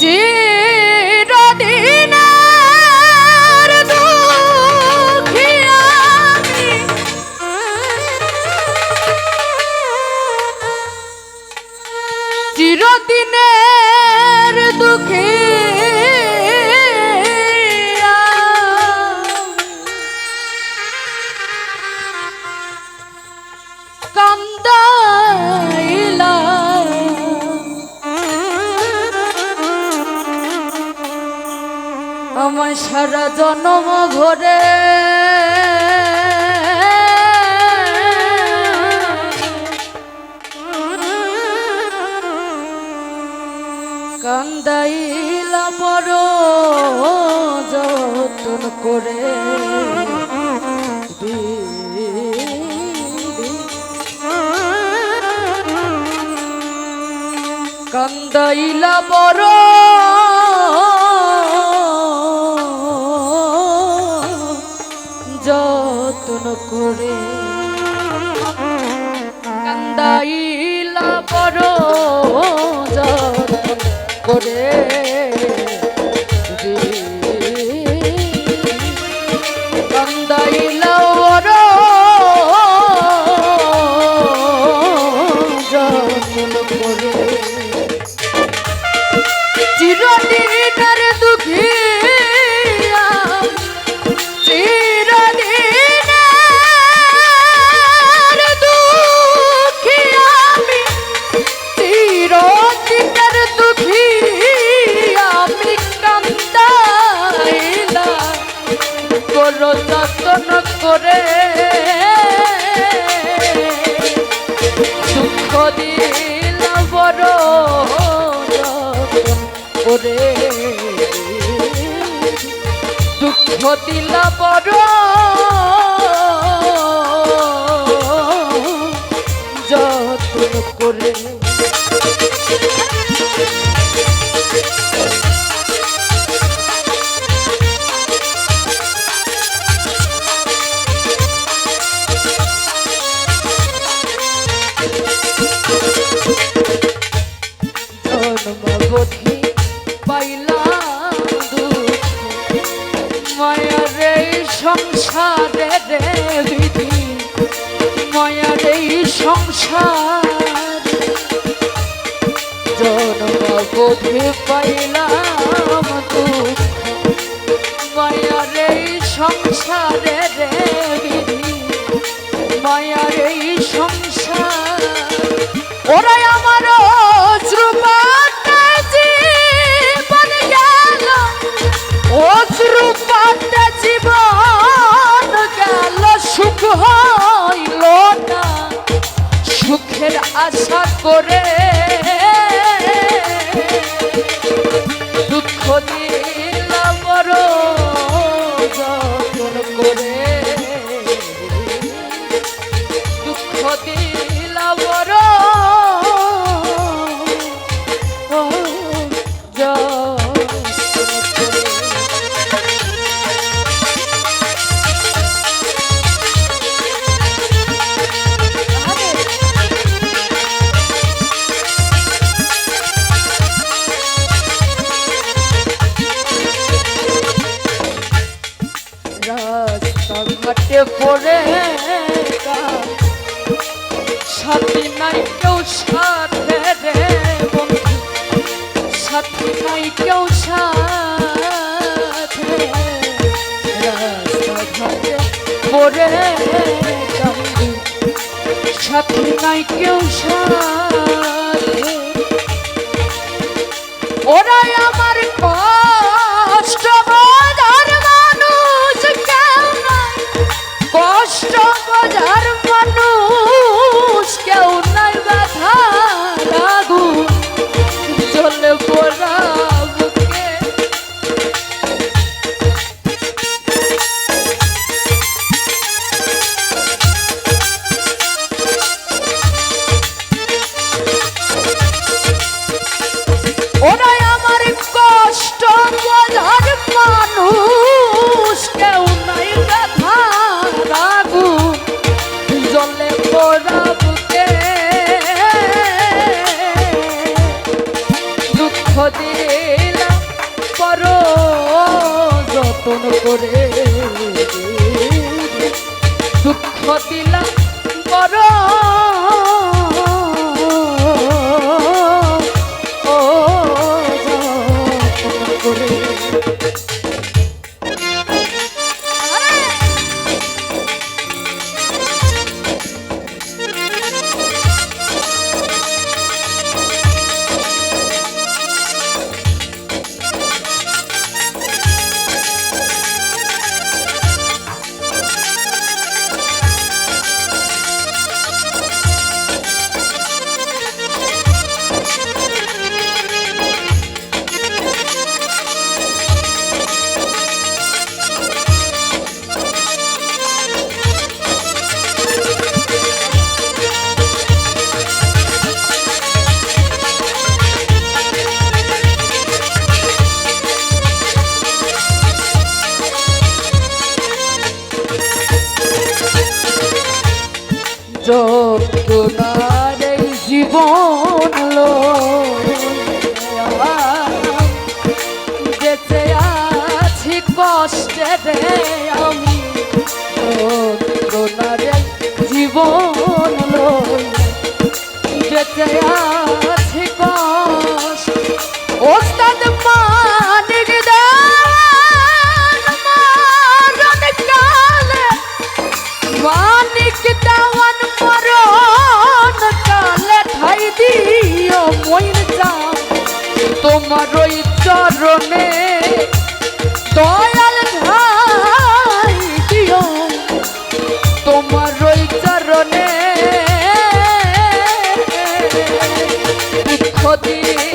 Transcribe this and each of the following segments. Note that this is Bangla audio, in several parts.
did আমার সারা জনম ঘরে কান্দাইলা বড় যতন করে। কান্দাইলা বড় করে যতন করে। দুঃখ দিলা বড় করে। দুঃখ দিলা বড় যতন করে। মায়ার এই সংসারে রে বিধি মায়ার এই সংসার। জন্মবধি পাইলাম দুঃখ, মায়ার এই সংসারে রে বিধি মায়ার এই সংসার। ওরাই অশ্রুপাতে জীবন গেল সুখ হইল না। সুখের আশা করে দুঃখ রাস্তাঘাটে পড়ে সাথী নাই কেউ সাথে রে বন্ধু। সাথী নাই কেউ সাথে রাস্তাঘাটে পড়ে সাথী নাই কেউ সাথে। ওরাই আমার বোঝার মানুষ কেউ দিলা জীবন লইয়া বেঁচে আছি কষ্টে রে আমি। জীবন লইয়া বেঁচে তোমার ওই চরণে দয়াল ঠাই দিও। তোমারই চরণে দুঃখ দিল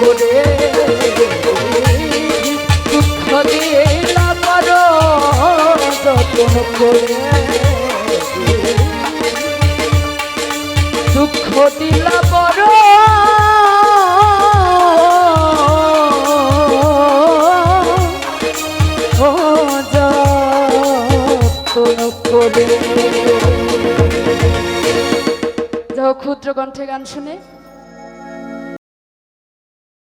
করে দুঃখ দিলাম বড় যতন করে। দুঃখ দিলা বড় ক্ষুদ্র কণ্ঠে গান শুনে।